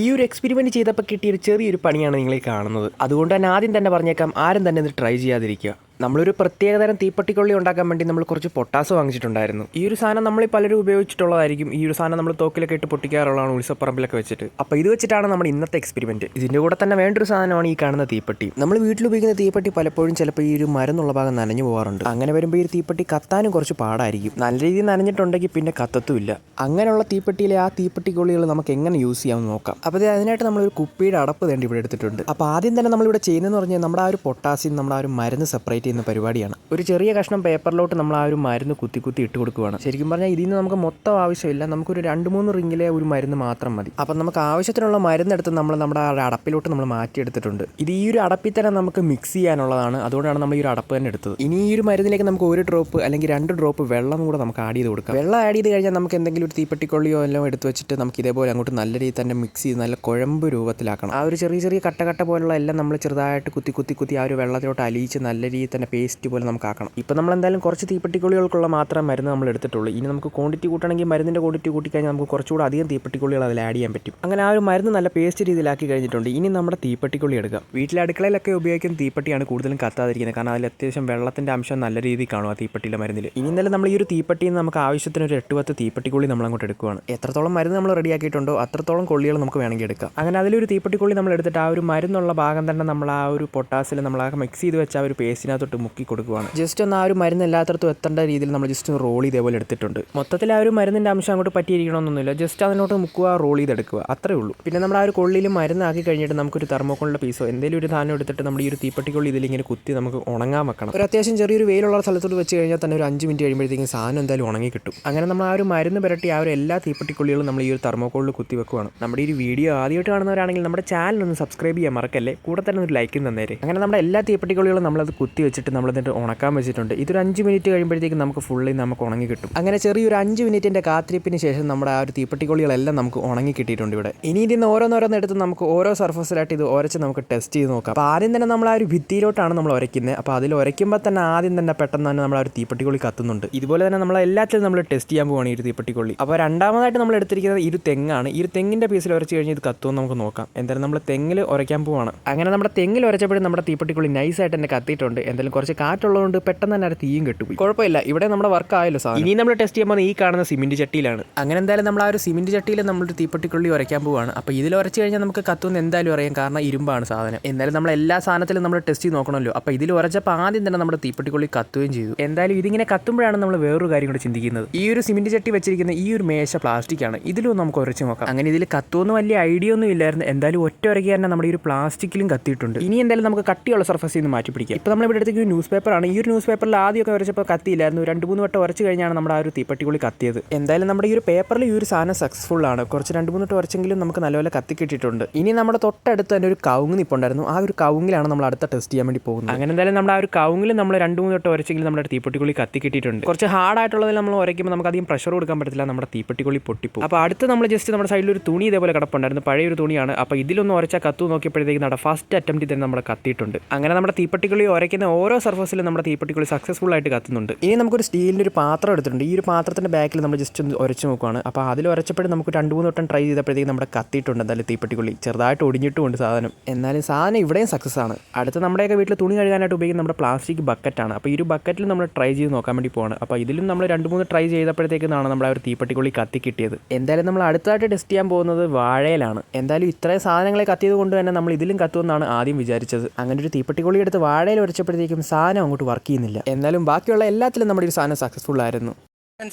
ഈ ഒരു എക്സ്പെരിമെന്റ് ചെയ്തപ്പോൾ കിട്ടിയ ഒരു ചെറിയൊരു പണിയാണ് നിങ്ങൾ ഈ കാണുന്നത്. അതുകൊണ്ട് തന്നെ ആദ്യം തന്നെ പറഞ്ഞേക്കാം ആരും തന്നെ ഇത് ട്രൈ ചെയ്യാതിരിക്കുക. നമ്മളൊരു പ്രത്യേകതരം തീപ്പട്ടിക്കൊള്ളി ഉണ്ടാക്കാൻ വേണ്ടി നമ്മൾ കുറച്ച് പൊട്ടാസ് വാങ്ങിച്ചിട്ടുണ്ടായിരുന്നു. ഈ ഒരു സാധനം നമ്മൾ പലരും ഉപയോഗിച്ചിട്ടുള്ളതായിരിക്കും. ഈ ഒരു സാധനം നമ്മൾ തോക്കിലൊക്കെ ഇട്ട് പൊട്ടിക്കാറുള്ളതാണ് ഉത്സവപ്പറമ്പിലൊക്കെ വെച്ചിട്ട്. അപ്പോൾ ഇത് വെച്ചിട്ടാണ് നമ്മൾ ഇന്നത്തെ എക്സ്പെരിമെന്റ് ഇതിന്റെ കൂടെ തന്നെ വേണ്ടൊരു സാധനമാണ് ഈ കാണുന്ന തീപ്പട്ടി. നമ്മൾ വീട്ടിൽ ഉപയോഗിക്കുന്ന തീപ്പട്ടി പലപ്പോഴും ചിലപ്പോൾ ഈ ഒരു മരുന്നുള്ള ഭാഗം നനഞ്ഞു പോകാറുണ്ട്. അങ്ങനെ വരുമ്പോൾ ഈ തീപ്പട്ടി കത്താനും കുറച്ച് പാടായിരിക്കും. നല്ല രീതിയിൽ നനഞ്ഞിട്ടുണ്ടെങ്കിൽ പിന്നെ കത്തത്തുമില്ല അങ്ങനെയുള്ള തീപ്പെട്ടിയിലെ ആ തീപ്പെട്ടിക്കൊള്ളികൾ നമുക്ക് എങ്ങനെ യൂസ് ചെയ്യാമെന്ന് നോക്കാം. അപ്പോൾ അതിനായിട്ട് നമ്മളൊരു കുപ്പിയുടെ അടപ്പ് തേണ്ടി ഇവിടെ എടുത്തിട്ടുണ്ട്. അപ്പോൾ ആദ്യം തന്നെ നമ്മളിവിടെ ചെയ്യുന്നതെന്ന് പറഞ്ഞാൽ നമ്മുടെ ആ ഒരു പൊട്ടാസ്യം നമ്മുടെ ആ ഒരു മരുന്ന് സെപ്പറേറ്റ് ചെയ്യുന്ന പരിപാടിയാണ്. ഒരു ചെറിയ കഷ്ണം പേപ്പറിലോട്ട് നമ്മൾ ആ ഒരു മരുന്ന് കുത്തി കുത്തി ഇട്ട് കൊടുക്കുകയാണ് ശരിക്കും പറഞ്ഞാൽ ഇതിൽ നിന്ന് നമുക്ക് മൊത്തം ആവശ്യമില്ല. നമുക്കൊരു രണ്ട് മൂന്ന് റിങ്ങിലെ ഒരു മരുന്ന് മാത്രം മതി. അപ്പം നമുക്ക് ആവശ്യത്തിനുള്ള മരുന്നെടുത്ത് നമ്മൾ നമ്മുടെ ആ അടപ്പിലോട്ട് നമ്മൾ മാറ്റിയെടുത്തിട്ടുണ്ട്. ഇത് ഈ ഒരു അടപ്പിൽ തന്നെ നമുക്ക് മിക്സ് ചെയ്യാനുള്ളതാണ്. അതുകൊണ്ടാണ് നമ്മൾ ഈ ഒരു അടപ്പ് തന്നെ എടുത്തത്. ഇനി ഈ ഒരു മരുന്നിലേക്ക് നമുക്ക് ഒരു ഡ്രോപ്പ് അല്ലെങ്കിൽ രണ്ട് ഡ്രോപ്പ് വെള്ളം കൂടെ നമുക്ക് ആഡ് ചെയ്ത് കൊടുക്കാം. വെള്ളം ആഡ് ചെയ്ത് കഴിഞ്ഞാൽ നമുക്ക് എന്തെങ്കിലും ഒരു തീപ്പെട്ടിക്കൊള്ളിയോ എല്ലാം എടുത്ത് വെച്ചിട്ട് നമുക്ക് ഇതേപോലെ അങ്ങോട്ട് നല്ല രീതിയിൽ തന്നെ മിക്സ് ചെയ്ത് നല്ല കുഴമ്പ് രൂപത്തിലാക്കണം. ആ ഒരു ചെറിയ ചെറിയ കട്ട കട്ട പോലുള്ള എല്ലാം നമ്മൾ ചെറുതായിട്ട് കുത്തി കുത്തി കുത്തി ആ ഒരു വെള്ളത്തിലോട്ട് അലിയിച്ച് നല്ല രീതിയിൽ തന്നെ പേസ്റ്റ് പോലെ നമുക്ക് ആക്കണം ഇപ്പോൾ നമ്മൾ എന്തായാലും കുറച്ച് തീപ്പെട്ടിക്കുള്ളികൾക്കുള്ള മാത്രം മരുന്ന് നമ്മൾ എടുത്തിട്ടുള്ളൂ. ഇനി നമുക്ക് ക്വാണ്ടിറ്റി കൂട്ടണമെങ്കിൽ മരുന്നിന്റെ ക്വാണ്ടിറ്റി കൂട്ടിക്കഴിഞ്ഞാൽ നമുക്ക് കുറച്ചുകൂടി അധികം തീപ്പെട്ടിക്കുള്ളികൾ അതിൽ ആഡ് ചെയ്യാൻ പറ്റും. അങ്ങനെ ആ ഒരു മരുന്ന് നല്ല പേസ്റ്റ് രീതിയിലാക്കി കഴിഞ്ഞിട്ടുണ്ട്. ഇനി നമ്മുടെ തീപ്പെട്ടിക്കുള്ളി എടുക്കാം. വീട്ടിലെ അടുക്കളയിലൊക്കെ ഉപയോഗിക്കുന്ന തീപ്പെട്ടിയാണ് കൂടുതലും കത്താതിരിക്കുന്നത്. കാരണം അതിൽ അത്യാവശ്യം വെള്ളത്തിന്റെ അംശം നല്ല രീതിയിൽ കാണും ആ തീപ്പെട്ടിയിലെ മരുന്നിൽ. ഇനി എന്തായാലും നമ്മൾ ഈ ഒരു തീപ്പെട്ടിയിൽ നിന്ന് നമുക്ക് ആവശ്യത്തിന് ഒരു എട്ട് പത്ത് തീപ്പെട്ടിക്കുള്ളി നമ്മൾ അങ്ങോട്ട് എടുക്കുകയാണ് എത്രത്തോളം മരുന്ന് നമ്മൾ റെഡിയാക്കിയിട്ടുണ്ടോ അത്രത്തോളം കൊള്ളികൾ നമുക്ക് വേണമെങ്കിൽ എടുക്കാം. അങ്ങനെ അതിലൊരു തീപ്പെട്ടിക്കുള്ളി നമ്മൾ എടുത്തിട്ട് ആ ഒരു മരുന്നുള്ള ഭാഗം തന്നെ നമ്മൾ ആ ഒരു പൊട്ടാസിൽ നമ്മൾ ആ മിക്സ് ചെയ്ത് വെച്ച ആ ഒരു പേസ്റ്റിനകത്തോട്ട് മുക്കി കൊടുക്കുകയാണ് ജസ്റ്റ് ഒന്ന് ആ ഒരു മരുന്ന് എല്ലാത്തടത്തും എത്തേണ്ട രീതിയിൽ നമ്മൾ ജസ്റ്റ് റോൾ ഇതേപോലെ എടുത്തിട്ടുണ്ട്. മൊത്തത്തിൽ ആ ഒരു മരുന്നിന്റെ അംശം അങ്ങോട്ട് പറ്റിയിരിക്കണമെന്നൊന്നുമില്ല. ജസ്റ്റ് അതിനോട്ട് മുക്കുക റോൾ ചെയ്തെടുക്കുക. അത്രേ ഉള്ളൂ. പിന്നെ നമ്മൾ ആ ഒരു കൊള്ളിയിൽ മരുന്നാക്കി കഴിഞ്ഞിട്ട് നമുക്കൊരു തെർമോക്കോളിന്റെ പീസോ എന്തെങ്കിലും ഒരു സാധനം എടുത്തിട്ട് നമ്മൾ ഈ ഒരു തീപ്പെട്ടിക്കൊള്ളി ഇതിലിങ്ങനെ കുത്തി നമുക്ക് ഉണങ്ങാൻ വെക്കണം. ഒരു അത്യാവശ്യം ചെറിയൊരു വെയിലുള്ള സ്ഥലത്തോട്ട് വെച്ച് കഴിഞ്ഞാൽ തന്നെ ഒരു അഞ്ച് മിനിറ്റ് കഴിയുമ്പോഴത്തേക്കും സാധനം എന്തായാലും ഉണങ്ങി കിട്ടും. അങ്ങനെ നമ്മൾ ആ ഒരു മരുന്ന് പുരട്ടി ആ ഒരു എല്ലാ തീപ്പെട്ടിക്കുള്ളികളും നമ്മൾ ഈ ഒരു തെർമോക്കോളിൽ കുത്തി വെക്കുവാണ്. നമ്മുടെ ഈ ഒരു വീഡിയോ ആദ്യമായിട്ട് കാണുന്നവരാണെങ്കിൽ നമ്മുടെ ചാനൽ ഒന്ന് സബ്സ്ക്രൈബ് ചെയ്യാൻ മറക്കല്ലേ? കൂടെ തന്നെ ഒരു ലൈക്കും തന്നേരെ. അങ്ങനെ നമ്മുടെ എല്ലാ തീപ്പെട്ടിക്കുള്ളികളും നമ്മളത് കുത്തി വെച്ചിട്ട് നമ്മൾ എന്നിട്ട് ഉണക്കാൻ വെച്ചിട്ടുണ്ട്. ഇതൊരു അഞ്ച് മിനിറ്റ് കഴിയുമ്പോഴത്തേക്കും നമുക്ക് ഫുള്ളി നമുക്ക് ഉണങ്ങി കിട്ടും. അങ്ങനെ ചെറിയൊരു അഞ്ച് മിനിറ്റിന്റെ കാത്തിരിപ്പിന് ശേഷം നമ്മുടെ ആ ഒരു തീപ്പെട്ടിക്കൊള്ളികളെല്ലാം നമുക്ക് ഉണങ്ങി കിട്ടിയിട്ടുണ്ട് ഇവിടെ. ഇനി ഇതിന് ഓരോന്നോരോന്ന് എടുത്ത് നമുക്ക് ഓരോ സർഫസിലായിട്ട് ഇത് ഉരച്ച് നമുക്ക് ടെസ്റ്റ് ചെയ്ത് നോക്കാം. അപ്പോൾ ആദ്യം തന്നെ നമ്മൾ ആ ഒരു ഭിത്തിയിലോട്ടാണ് നമ്മൾ ഉരയ്ക്കുന്നത് അപ്പോൾ അതിൽ ഉരയ്ക്കുമ്പോൾ തന്നെ ആദ്യം തന്നെ പെട്ടെന്ന് തന്നെ നമ്മൾ ആ ഒരു തീപ്പെട്ടിക്കൊള്ളി കത്തുന്നുണ്ട്. ഇതുപോലെ തന്നെ നമ്മൾ എല്ലാത്തിലും നമ്മൾ ടെസ്റ്റ് ചെയ്യാൻ പോവുകയാണ് ഈ ഒരു തീപ്പെട്ടിക്കൊള്ളി അപ്പോൾ രണ്ടാമതായിട്ട് നമ്മൾ എടുത്തിരിക്കുന്നത് ഒരു തെങ്ങാണ്. ഈ ഒരു തെങ്ങിന്റെ പീസിൽ ഉരച്ച് കഴിഞ്ഞ് ഇത് കത്തുമെന്ന് നമുക്ക് നോക്കാം. എന്തായാലും നമ്മൾ തെങ്ങിൽ ഉരയ്ക്കാൻ പോവാണ്. അങ്ങനെ നമ്മുടെ തെങ്ങിൽ ഉരച്ചപ്പോഴും നമ്മുടെ തീപ്പെട്ടിക്കുള്ളി നൈസായിട്ട് തന്നെ കത്തിയിട്ടുണ്ട്. എന്തായാലും കുറച്ച് കാറ്റുള്ളതുകൊണ്ട് പെട്ടെന്ന് തന്നെ തീയും കെട്ടുപോയി. കുഴപ്പമില്ല. ഇവിടെ നമ്മുടെ വർക്ക് ആയല്ലോ സാർ ഇനി നമ്മൾ ടെസ്റ്റ് ചെയ്യാൻ ചെയ്യുമ്പോൾ ഈ കാണുന്ന സിമെന്റ് ചട്ടിയിലാണ്. അങ്ങനെ എന്തായാലും നമ്മൾ ആ ഒരു സിമെന്റ് ചട്ടിയിൽ നമ്മളൊരു തീപ്പെട്ടിക്കുള്ളി ഉരയ്ക്കാൻ പോവാണ്. അപ്പോൾ ഇതിൽ ഉരച്ച് കഴിഞ്ഞാൽ നമുക്ക് കത്തുമെന്ന് എന്തായാലും അറിയാം. കാരണം ഇരുമ്പാണ് സാധനം. എന്നാലും നമ്മൾ എല്ലാ സാധനത്തിലും നമ്മൾ ടെസ്റ്റ് ചെയ്ത് നോക്കണമല്ലോ. അപ്പോൾ ഇതിൽ ഉരച്ചപ്പോൾ ആദ്യം തന്നെ നമ്മുടെ തീപ്പെട്ടിക്കുള്ളി കത്തുകയും ചെയ്തു. എന്തായാലും ഇതിങ്ങനെ കത്തുമ്പോഴാണ് നമ്മൾ വേറൊരു കാര്യം കൂടി ചിന്തിക്കുന്നത്. ഈ ഒരു സിമെന്റ് ചട്ടി വെച്ചിരിക്കുന്ന ഈ ഒരു മേശ പ്ലാസ്റ്റിക് ആണ്. ഇതിലും നമുക്ക് ഉരച്ച് നോക്കാം. അങ്ങനെ ഇതിൽ കത്തുമെന്ന് വലിയ ഐഡിയ ഒന്നും ഇല്ലായിരുന്നു. എന്തായാലും ഒറ്റ ഉരയ്ക്ക് തന്നെ നമ്മുടെ ഈ ഒരു പ്ലാസ്റ്റിക്കിലും കത്തിയിട്ടുണ്ട്. ഇനി എന്തായാലും നമുക്ക് കട്ടിയുള്ള സർഫസിൽ നിന്ന് മാറ്റി പിടിക്കാം ഇപ്പോൾ നമ്മൾ ഇവിടെ എടുത്തേക്ക് ഒരു ന്യൂസ് പേപ്പറാണ് ഈ ഒരു ന്യൂസ് പേപ്പറിൽ ആദ്യമൊക്കെ വരച്ചപ്പോൾ കത്തിയില്ലായിരുന്നു. രണ്ട് മൂന്ന് വട്ടം ഉരച്ച് കഴിഞ്ഞാണ് നമ്മുടെ ആ ഒരു തീപ്പെട്ടിക്കുള്ളി കത്തിയത്. എന്തായാലും നമ്മുടെ ഈ ഒരു പേപ്പറിൽ ഈ ഒരു സാധനം സക്സസ്ഫുൾ ആണ്. കുറച്ച് രണ്ട് മൂന്ന് വട്ടം ഉരച്ചെങ്കിലും നമുക്ക് നല്ലപോലെ കത്തി കിട്ടിയിട്ടുണ്ട്. ഇനി നമ്മുടെ തൊട്ടടുത്ത് തന്നെ ഒരു കവുങ്ങ് നിപ്പുണ്ടായിരുന്നു. ആ ഒരു കൗങ്ങിലാണ് നമ്മൾ അടുത്ത ടെസ്റ്റ് ചെയ്യാൻ വേണ്ടി പോകുന്നത്. അങ്ങനെ എന്തായാലും നമ്മുടെ ആ ഒരു കവുങ്ങിൽ നമ്മൾ രണ്ട് മൂന്ന് വട്ടം ഉരച്ചെങ്കിലും നമ്മുടെ തീപ്പെട്ടിക്കുള്ളി കത്തി കിട്ടിയിട്ടുണ്ട്. കുറച്ച് ഹാർഡായിട്ടുള്ളതിൽ നമ്മൾ ഉരയ്ക്കുമ്പോൾ നമുക്ക് അധികം പ്രഷർ കൊടുക്കാൻ പറ്റത്തില്ല. നമ്മുടെ തീപ്പെട്ടിക്കുള്ളി പൊട്ടിപ്പോകും അപ്പോൾ അടുത്ത് നമ്മൾ ജസ്റ്റ് നമ്മുടെ സൈഡിൽ ഒരു തുണി ഇതേപോലെ കിടപ്പുണ്ടായിരുന്നു. പഴയ ഒരു തുണിയാണ്. അപ്പോൾ ഇതിലൊന്ന് ഉരച്ചാൽ കത്തു നോക്കിയപ്പോഴത്തേക്ക് നമ്മുടെ ഫസ്റ്റ് അറ്റംപ്റ്റിൽ തന്നെ നമ്മുടെ കത്തിയിട്ടുണ്ട്. അങ്ങനെ നമ്മുടെ തീപ്പെട്ടിക്കുള്ളി ഉരയ്ക്കുന്ന ഓരോ സർഫസിലും നമ്മുടെ തീപ്പെട്ടിക്കുള്ളി സക്സസ്ഫുൾ ആയിട്ട് കത്തുന്നുണ്ട്. ഇനി നമുക്കൊരു സ്റ്റീലിന്റെ ഒരു പാത്രം എടുത്തിട്ടുണ്ട്. ഈ ഒരു പാത്രത്തിന്റെ ബാക്കിൽ നമ്മൾ ജസ്റ്റ് ഒന്ന് ഉരച്ച് നോക്കുവാണ്. അപ്പോൾ അതിൽ ഉരച്ചപ്പോഴും നമുക്ക് രണ്ട് മൂന്ന് വട്ടം ട്രൈ ചെയ്തപ്പോഴത്തേക്ക് നമ്മുടെ കത്തിയിട്ടുണ്ട് എന്തായാലും തീപ്പെട്ടിക്കുള്ളി. ചെറുതായിട്ട് ഒടിഞ്ഞിട്ടുമുണ്ട് സാധനം. എന്നാലും സാധനം ഇവിടെയും സക്സസ് ആണ്. അടുത്ത നമ്മുടെയൊക്കെ വീട്ടിൽ തുണി കഴുകാനായിട്ട് ഉപയോഗിക്കുന്ന നമ്മുടെ പ്ലാസ്റ്റിക് ബക്കറ്റാണ് അപ്പോൾ ഈ ഒരു ബക്കറ്റിൽ നമ്മൾ ട്രൈ ചെയ്ത് നോക്കാൻ വേണ്ടി പോവാണ്. അപ്പോൾ ഇതിലും നമ്മൾ രണ്ട് മൂന്ന് ട്രൈ ചെയ്തപ്പോഴത്തേക്കാണ് നമ്മൾ ആ ഒരു തീപ്പെട്ടിക്കുള്ളി കത്തി കിട്ടിയത്. എന്തായാലും നമ്മൾ അടുത്തായിട്ട് ടെസ്റ്റ് ചെയ്യാൻ പോകുന്നത് വാഴയിലാണ്. എന്തായാലും ഇത്രയും സാധനങ്ങളെ കത്തിയത് കൊണ്ട് തന്നെ നമ്മൾ ഇതിലും കത്തുമെന്നാണ് ആദ്യം വിചാരിച്ചത്. അങ്ങനെ ഒരു തീപ്പെട്ടിക്കുള്ളി എടുത്ത് വാഴയിൽ ഉരച്ചപ്പോഴത്തേക്കും സാധനം അങ്ങോട്ട് വർക്ക് ചെയ്യുന്നില്ല. എന്നാലും ബാക്കിയുള്ള എല്ലാത്തിലും നമ്മുടെ ഒരു സാധനം സക്സസ്ഫുൾ ആയിരുന്നു.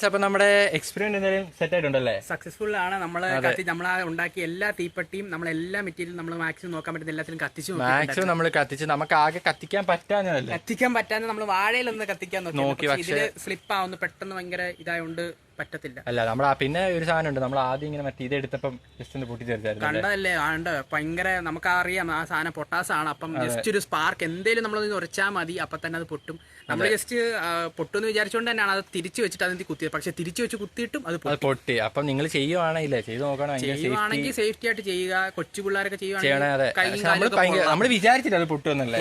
അപ്പൊ നമ്മുടെ എക്സ്പീരിയൻസ് എന്തായാലും സെറ്റ് ആയിട്ടുണ്ടല്ലേ? സക്സസ്ഫുൾ ആണ്. നമ്മൾ കത്തി നമ്മൾ ഉണ്ടാക്കിയ എല്ലാ തീപ്പെട്ടിയും നമ്മൾ എല്ലാ മെറ്റീരിയലും നമ്മൾ മാക്സിമം നോക്കാൻ പറ്റുന്ന എല്ലാത്തിലും കത്തിച്ചു മാക്സിമം നമ്മൾ കത്തിച്ച് നമുക്ക് ആകെ കത്തിക്കാൻ പറ്റാഞ്ഞതല്ലേ? കത്തിക്കാൻ പറ്റാതെ നമ്മൾ വാഴയിലൊന്ന് കത്തിക്കാൻ നോക്കി സ്ലിപ്പ് ആവുന്നു. പെട്ടെന്ന് ഭയങ്കര ഇതായോണ്ട് പറ്റത്തില്ല. അല്ല നമ്മൾ പിന്നെ ഒരു സാധനം ഉണ്ട് നമ്മൾ ആദ്യം ഇങ്ങനെ മറ്റേ ഇത് എടുത്തപ്പം ജസ്റ്റ് ഒന്ന് പൊട്ടി തീർച്ചായിരുന്നു കണ്ടതല്ലേ? ആണ്ട് ഭയങ്കര നമുക്ക് അറിയാം ആ സാധനം പൊട്ടാസാണ്. അപ്പം ജസ്റ്റ് ഒരു സ്പാർക്ക് എന്തേലും നമ്മൾ ഉറച്ചാൽ മതി അപ്പൊ തന്നെ അത് പൊട്ടും. നമ്മൾ ജസ്റ്റ് പൊട്ടെന്ന് വിചാരിച്ചുകൊണ്ട് തന്നെയാണ് അത് തിരിച്ചു വെച്ചിട്ട് അതിന് കുത്തിയത്. പക്ഷെ തിരിച്ചു വെച്ച് കുത്തിയിട്ടും അത് പൊട്ടി. അപ്പം നിങ്ങൾ ചെയ്യുവാണെങ്കിലേ ചെയ്ത് നോക്കണമെങ്കിൽ സേഫ്റ്റി ചെയ്യുവാണെങ്കിൽ സേഫ്റ്റി ആയിട്ട് ചെയ്യുക. കൊച്ചു പിള്ളേരൊക്കെ ചെയ്യുവാണെങ്കിൽ അതെ. നമ്മൾ വിചാരിച്ചില്ല പൊട്ടുമെന്നല്ലേ.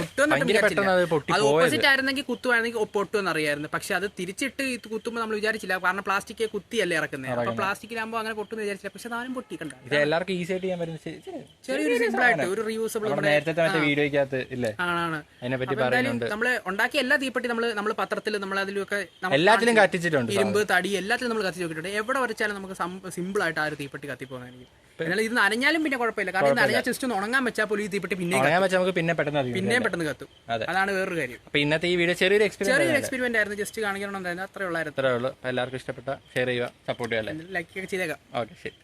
ഓപ്പോസിറ്റ് ആയിരുന്നെങ്കിൽ കുത്തുവാണെങ്കിൽ പൊട്ടുമെന്ന് അറിയായിരുന്നു പക്ഷെ അത് തിരിച്ചിട്ട് കുത്തുമ്പോൾ നമ്മൾ വിചാരിച്ചില്ല. കാരണം പ്ലാസ്റ്റിക് കുത്തിയല്ലേ ഇറക്കുന്നത്. അപ്പൊ പ്ലാസ്റ്റിക്കിലാകുമ്പോൾ അങ്ങനെ പൊട്ടുമെന്ന് വിചാരിച്ചില്ല. പക്ഷെ താനും പൊട്ടി കണ്ട ഇത് എല്ലാവർക്കും ഈസി ആയിട്ട് ചെയ്യാൻ പറ്റും ശരി, ശരി. ചെറിയൊരു സിമ്പിൾ ആയിട്ട് ഒരു റീയൂസബിൾ നേരത്തെ വീഡിയോയ്ക്കകത്ത് ഇല്ലേ? ആണ് അതിനെ പറ്റി പറയുന്നുണ്ട്. നമ്മൾ ഉണ്ടാക്കിയ എല്ലാ തീപ്പെട്ടി നമ്മൾ നമ്മൾ പത്രത്തിൽ നമ്മൾ അതിലൊക്കെ നമ്മൾ എല്ലാത്തിലും കത്തിച്ചിട്ടുണ്ട് ഇരുമ്പ് തടി എല്ലാത്തിലും നമ്മൾ കത്തിച്ച് നോക്കിയിട്ടുണ്ട് എവിടെ വരച്ചാലും നമുക്ക് സിമ്പിൾ ആയിട്ട് ആ ഒരു തീപ്പെട്ടി കത്തിപ്പോകുന്നതായിരിക്കും എന്നാൽ ഇത് നനഞ്ഞാലും പിന്നെ കുഴപ്പമില്ല. കാരണം ഇത് നനഞ്ഞാൽ ജസ്റ്റ് ഒന്ന് ഉണങ്ങാൻ വെച്ചാൽ പോലും ഈ തീപ്പെട്ടി പിന്നെ ഉണങ്ങാൻ വെച്ചാൽ നമുക്ക് പിന്നെ പെട്ടെന്ന് പിന്നെയും പെട്ടെന്ന് കത്തും. അതാണ് വേറൊരു കാര്യം. അപ്പൊ ഇന്നത്തെ ഈ വീഡിയോ ചെറിയൊരു എക്സ്പീരിയൻസ് ചെറിയൊരു എക്സ്പീരിമെന്റ് ആയിരുന്നു. ജസ്റ്റ് കാണിക്കണം അത്രേ ഉള്ളായിരുന്നു. അത്രേ ഉള്ളൂ. എല്ലാവർക്കും ഇഷ്ടപ്പെട്ട ഷെയർ ചെയ്യുക സപ്പോർട്ട് ചെയ്യുക ലൈക്ക് ഒക്കെ ചെയ്തേക്കാം. ഓക്കെ ശരി.